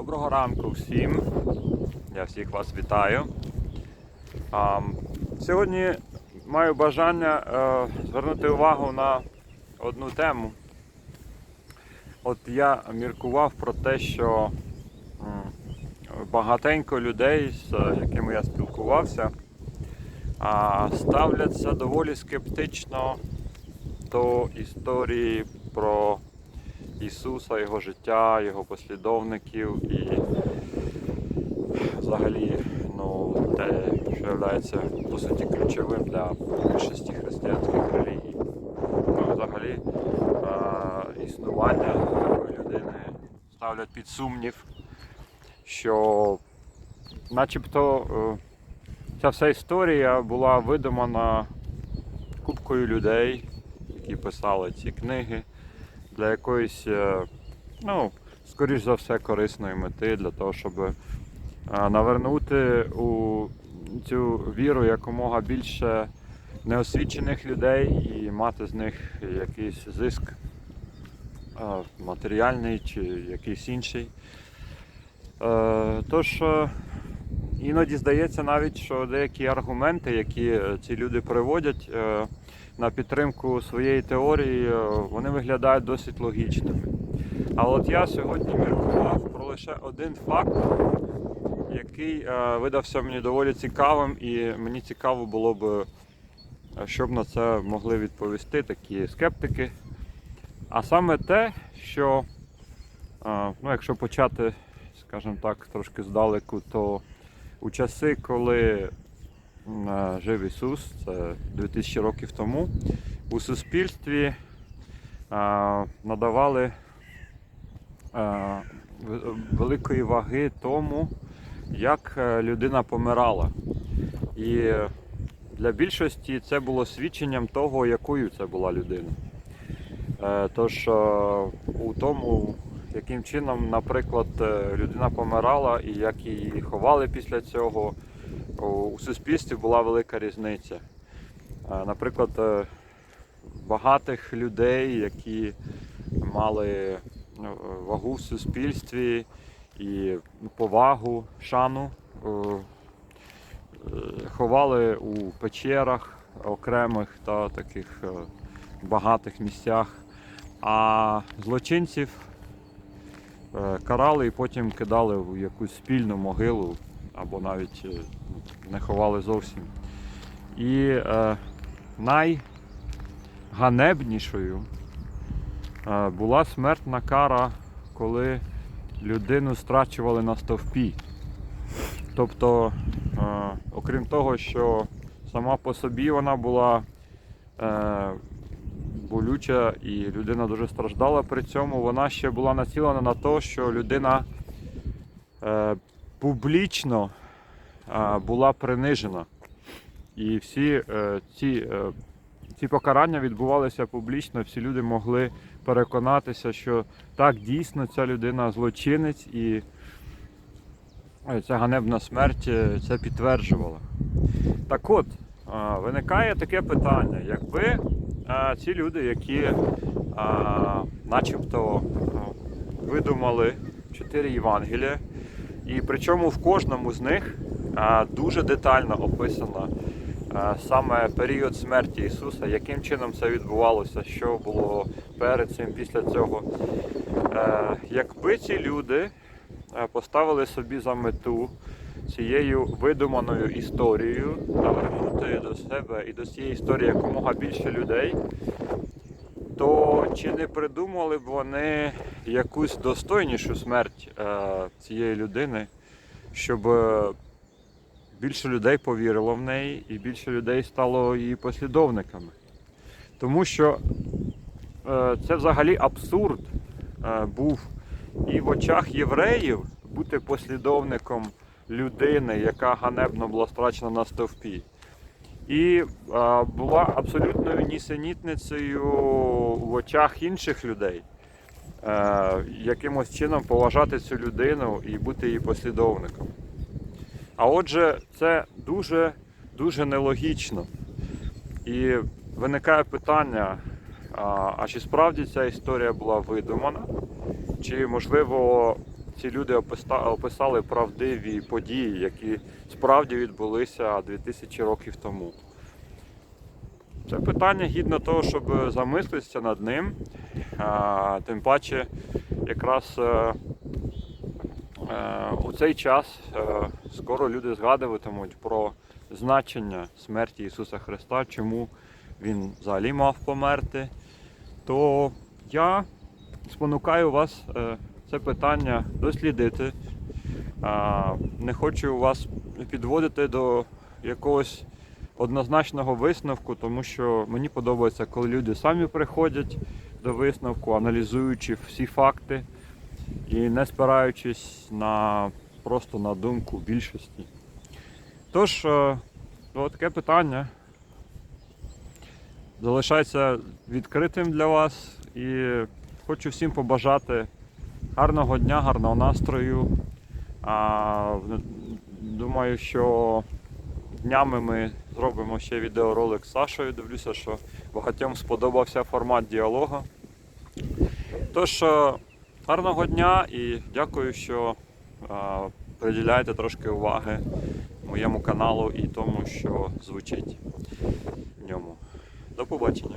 Доброго ранку всім. Я всіх вас вітаю. Сьогодні маю бажання е, звернути увагу на одну тему. От я міркував про те, що багатенько людей, з якими я спілкувався, ставляться доволі скептично до історії про Ісуса, Його життя, Його послідовників і взагалі ну, те, що є по суті ключовим для більшості християнських релігій. Ну, взагалі е, існування такої людини ставлять під сумнів, що начебто е, ця вся історія була видумана купкою людей, які писали ці книги для якоїсь, е, ну, скоріш за все, корисної мети, для того, щоб е, навернути у цю віру якомога більше неосвічених людей і мати з них якийсь зиск е, матеріальний чи якийсь інший. Тож іноді здається навіть, що деякі аргументи, які е, ці люди приводять е, на підтримку своєї теорії, е, вони виглядають досить логічними. А от я сьогодні міркував про лише один факт, який видався мені доволі цікавим, і мені цікаво було б, щоб на це могли відповісти такі скептики. А саме те, що, ну, якщо почати, скажімо так, трошки здалеку, то у часи, коли е, жив Ісус, це 2000 років тому, у суспільстві е, надавали е, великої ваги тому, як людина помирала. І для більшості це було свідченням того, якою це була людина. Тож у тому, яким чином, наприклад, е, людина помирала і як її ховали після цього, у- суспільстві була велика різниця. Е, Наприклад, е, багатих людей, які мали вагу в суспільстві і повагу, шану, ховали у печерах окремих та таких багатих місцях, а злочинців карали і потім кидали в якусь спільну могилу або навіть е, не ховали зовсім. І е, найганебнішою е, була смертна кара, коли людину страчували на стовпі. Тобто, е, окрім того, що сама по собі вона була е, болюча і людина дуже страждала при цьому, вона ще була націлена на те, що людина е, публічно е, була принижена. І всі е, ці, е, ці покарання відбувалися публічно, всі люди могли переконатися, що так дійсно ця людина злочинець і е, ця ганебна смерть е, це підтверджувала. Так от, е, виникає таке питання, якби е, ці люди, які е, начебто е, видумали чотири Євангелія, і причому в кожному з них е, дуже детально описано е, саме період смерті Ісуса, яким чином це відбувалося, що було перед цим, після цього. Е, Якби ці люди поставили собі за мету цією видуманою історією навернути до себе і до цієї історії якомога більше людей, то чи не придумали б вони якусь достойнішу смерть е, цієї людини, щоб е, більше людей повірило в неї і більше людей стало її послідовниками? Тому що е, це взагалі абсурд був і в очах євреїв бути послідовником людини, яка ганебно була страчена на стовпі. І е, була абсолютною нісенітницею в очах інших людей. Е, якимось чином поважати цю людину і бути її послідовником. А отже, це дуже дуже нелогічно. І виникає питання: а, а чи справді ця історія була видумана? Чи можливо ці люди описали правдиві події, які справді відбулися 2000 років тому. Це питання гідно того, щоб замислитися над ним. Тим паче, якраз е, е, у цей час е, скоро люди згадуватимуть про значення смерті Ісуса Христа, чому Він взагалі мав померти. То я спонукаю вас це питання дослідити. Не хочу вас підводити до якогось однозначного висновку, тому що мені подобається, коли люди самі приходять до висновку, аналізуючи всі факти і не спираючись на просто на думку більшості. Тож, е, таке питання залишається відкритим для вас і хочу всім побажати гарного дня, гарного настрою. А, думаю, що днями ми зробимо ще відеоролик з Сашою. Дивлюся, що багатьом сподобався формат діалогу. Тож, е, гарного дня і дякую, що е, приділяєте трошки уваги моєму каналу і тому, що звучить в ньому. До побачення.